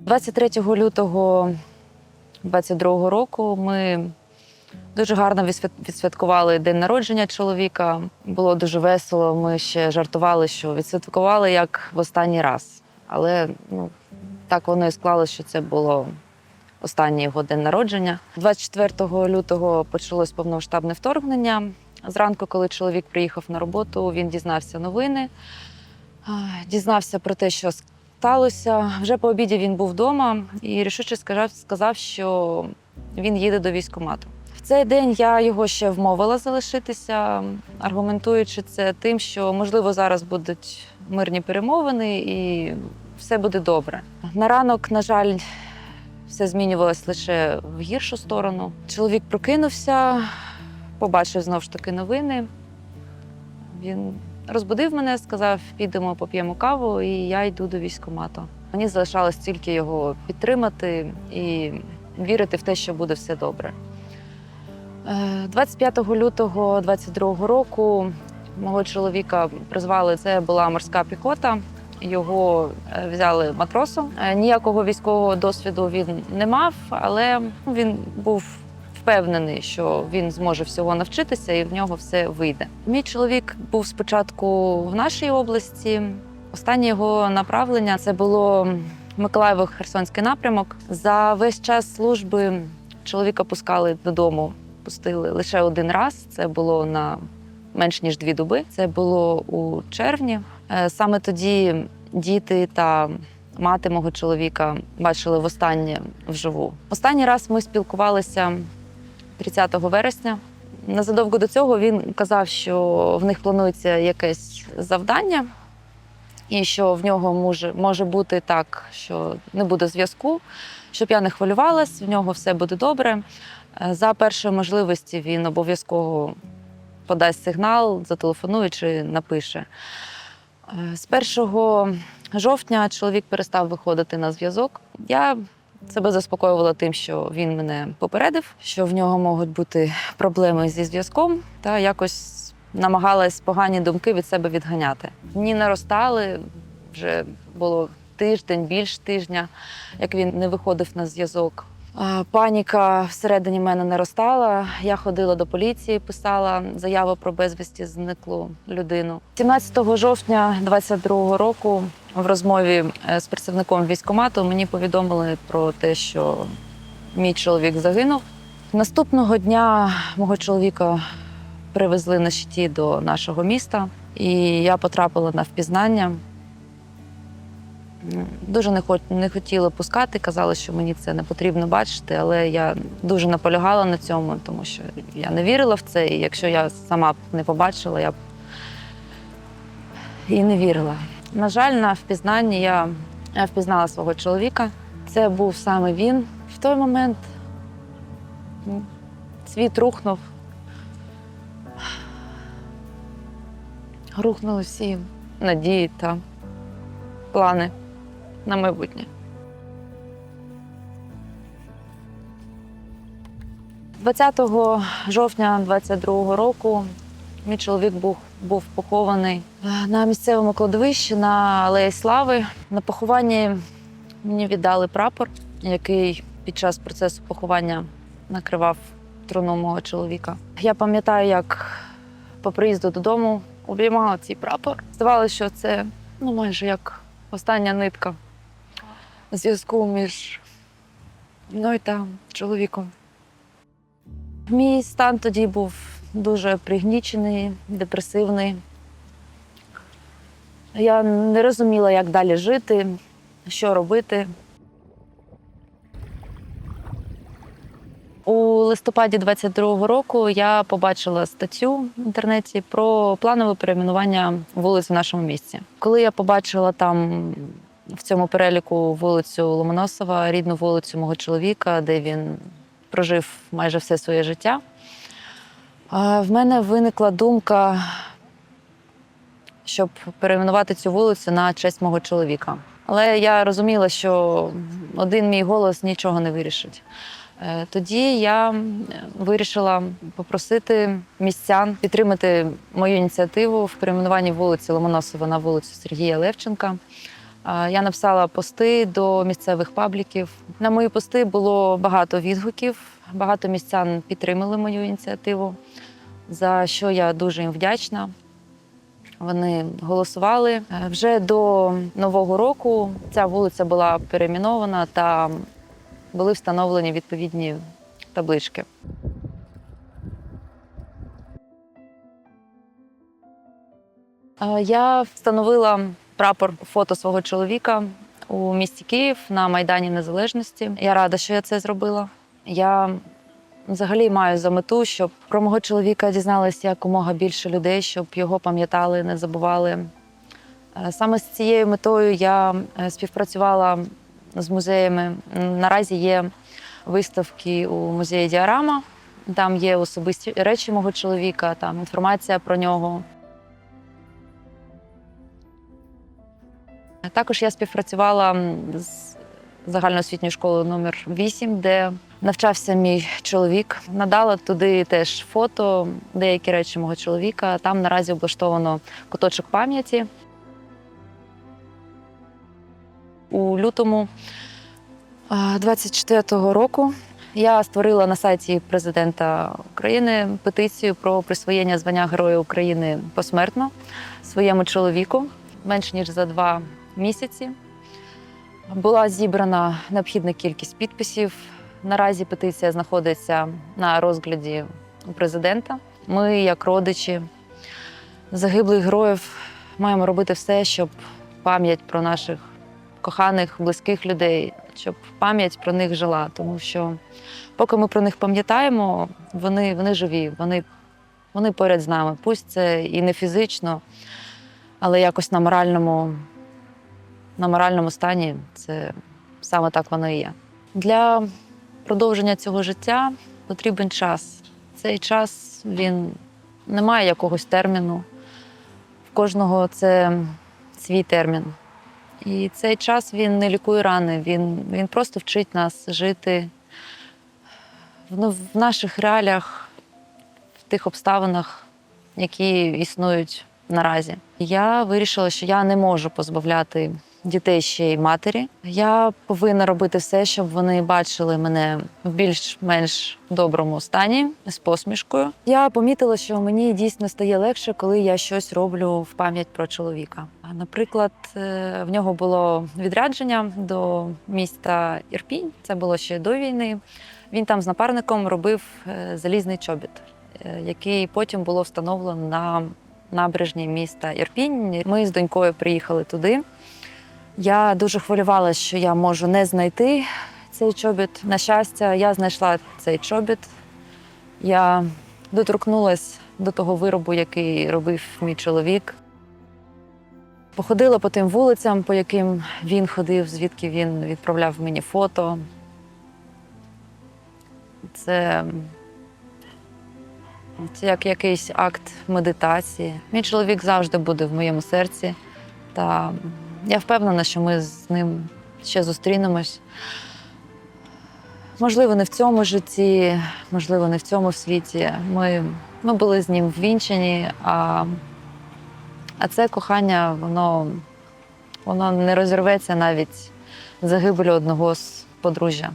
23 лютого 22 року ми дуже гарно відсвят- відсвяткували день народження чоловіка. Було дуже весело. Ми ще жартували, що відсвяткували як в останній раз. Але ну, так воно і склалося, що це було останній його день народження. 24 лютого почалось повномасштабне вторгнення. Зранку, коли чоловік приїхав на роботу, він дізнався новини, дізнався про те, що сталося. Вже по обіді він був вдома і рішуче сказав, сказав, що він їде до військкомату. В цей день я його ще вмовила залишитися, аргументуючи це тим, що можливо зараз будуть мирні перемовини і все буде добре. На ранок, на жаль, все змінювалось лише в гіршу сторону. Чоловік прокинувся, побачив знову ж таки новини. Він розбудив мене, сказав: підемо поп'ємо каву, і я йду до військкомату. Мені залишалось тільки його підтримати і вірити в те, що буде все добре. Е, 25 лютого 22 року мого чоловіка призвали. Це була морська піхота. Його е, взяли матросом. Е, Ніякого військового досвіду він не мав, але ну, він був впевнений, що він зможе всього навчитися і в нього все вийде. Мій чоловік був спочатку в нашій області. Останнє його направлення це було Миколаєво-Херсонський напрямок. За весь час служби чоловіка пускали додому, пустили лише один раз. Це було на менш ніж дві доби. Це було у червні. Е, Саме тоді діти та мати мого чоловіка бачили востаннє вживу. Останній раз ми спілкувалися 30 вересня. Незадовго до цього він казав, що в них планується якесь завдання, і що в нього може, може бути так, що не буде зв'язку, щоб я не хвилювалась, в нього все буде добре. Е, За першої можливості він обов'язково подасть сигнал, зателефонує чи напише. Е, З 1 жовтня чоловік перестав виходити на зв'язок. Я себе заспокоювала тим, що він мене попередив, що в нього можуть бути проблеми зі зв'язком, та якось намагалась погані думки від себе відганяти. Дні наростали, вже було тиждень, більш тижня, як він не виходив на зв'язок. Паніка всередині мене наростала. Я ходила до поліції, писала заяву про безвісті зниклу людину. 17 жовтня 22 року в розмові е, з представником військкомату мені повідомили про те, що мій чоловік загинув. Наступного дня мого чоловіка привезли на щиті до нашого міста, і я потрапила на впізнання. Дуже не, хот- не хотіли пускати, казали, що мені це не потрібно бачити, але я дуже наполягала на цьому, тому що я не вірила в це, і якщо я сама б не побачила, я б і не вірила. На жаль, на впізнанні я, я впізнала свого чоловіка. Це був саме він. В той момент світ рухнув. Рухнули всі надії та плани на майбутнє. 20 жовтня 22 року мій чоловік був, був похований е, на місцевому кладовищі на Алеї Слави. На похованні мені віддали прапор, який під час процесу поховання накривав труну мого чоловіка. Я пам'ятаю, як по приїзду додому обіймала цей прапор. Здавалося, що це ну, майже як остання нитка зв'язку між мною та чоловіком. Мій стан тоді був дуже пригнічений, депресивний. Я не розуміла, як далі жити, що робити. У листопаді 22-го року я побачила статтю в інтернеті про планове перейменування вулиць в нашому місті. Коли я побачила там в цьому переліку вулицю Ломоносова, рідну вулицю мого чоловіка, де він прожив майже все своє життя, в мене виникла думка, щоб перейменувати цю вулицю на честь мого чоловіка. Але я розуміла, що один мій голос нічого не вирішить. Е, Тоді я вирішила попросити містян підтримати мою ініціативу в перейменуванні вулиці Ломоносова на вулицю Сергія Левченка. Я написала пости до місцевих пабліків. На мої пости було багато відгуків. Багато містян підтримали мою ініціативу, за що я дуже їм вдячна. Вони голосували. Е, Вже до Нового року ця вулиця була перейменована та були встановлені відповідні таблички. Е, Я встановила прапор фото свого чоловіка у місті Київ на Майдані Незалежності. Я рада, що я це зробила. Я взагалі маю за мету, щоб про мого чоловіка дізналися якомога більше людей, щоб його пам'ятали, не забували. Е, Саме з цією метою я е, співпрацювала з музеями. Наразі є виставки у музеї Діарама. Там є особисті речі мого чоловіка, там інформація про нього. Також я співпрацювала з загальноосвітньою школою номер 8, де навчався мій чоловік. Надала туди теж фото, деякі речі мого чоловіка. Там наразі облаштовано куточок пам'яті. У лютому а, 24-го року я створила на сайті президента України петицію про присвоєння звання Героя України посмертно своєму чоловіку менш ніж за два місяці. Була зібрана необхідна кількість підписів. Наразі петиція знаходиться на розгляді президента. Ми, як родичі загиблих героїв, маємо робити все, щоб пам'ять про наших коханих, близьких людей, щоб пам'ять про них жила. Тому що поки ми про них пам'ятаємо, вони, вони живі, вони, вони поряд з нами. Пусть це і не фізично, але якось на моральному, на моральному стані це саме так воно і є. Для продовження цього життя потрібен час. Цей час він не має якогось терміну. В кожного це свій термін. І цей час він не лікує рани, він, він просто вчить нас жити в, в наших реаліях, в тих обставинах, які існують наразі. Я вирішила, що я не можу позбавляти дітей ще й матері. Я повинна робити все, щоб вони бачили мене в більш-менш доброму стані з посмішкою. Я помітила, що мені дійсно стає легше, коли я щось роблю в пам'ять про чоловіка. Наприклад, е, в нього було відрядження до міста Ірпінь. Це було ще до війни. Він там з напарником робив е, залізний чобіт, е, який потім було встановлено на набережні міста Ірпінь. Ми з донькою приїхали туди. Я дуже хвилювалася, що я можу не знайти цей чобіт. На щастя, я знайшла цей чобіт. Я доторкнулася до того виробу, який робив мій чоловік. Походила по тим вулицям, по яким він ходив, звідки він відправляв мені фото. Це, це як якийсь акт медитації. Мій чоловік завжди буде в моєму серці. Та я впевнена, що ми з ним ще зустрінемось. Можливо, не в цьому житті, можливо, не в цьому світі. Ми, ми були з ним ввінчені, а, а це кохання, воно, воно не розірветься навіть загибелю одного з подружжя.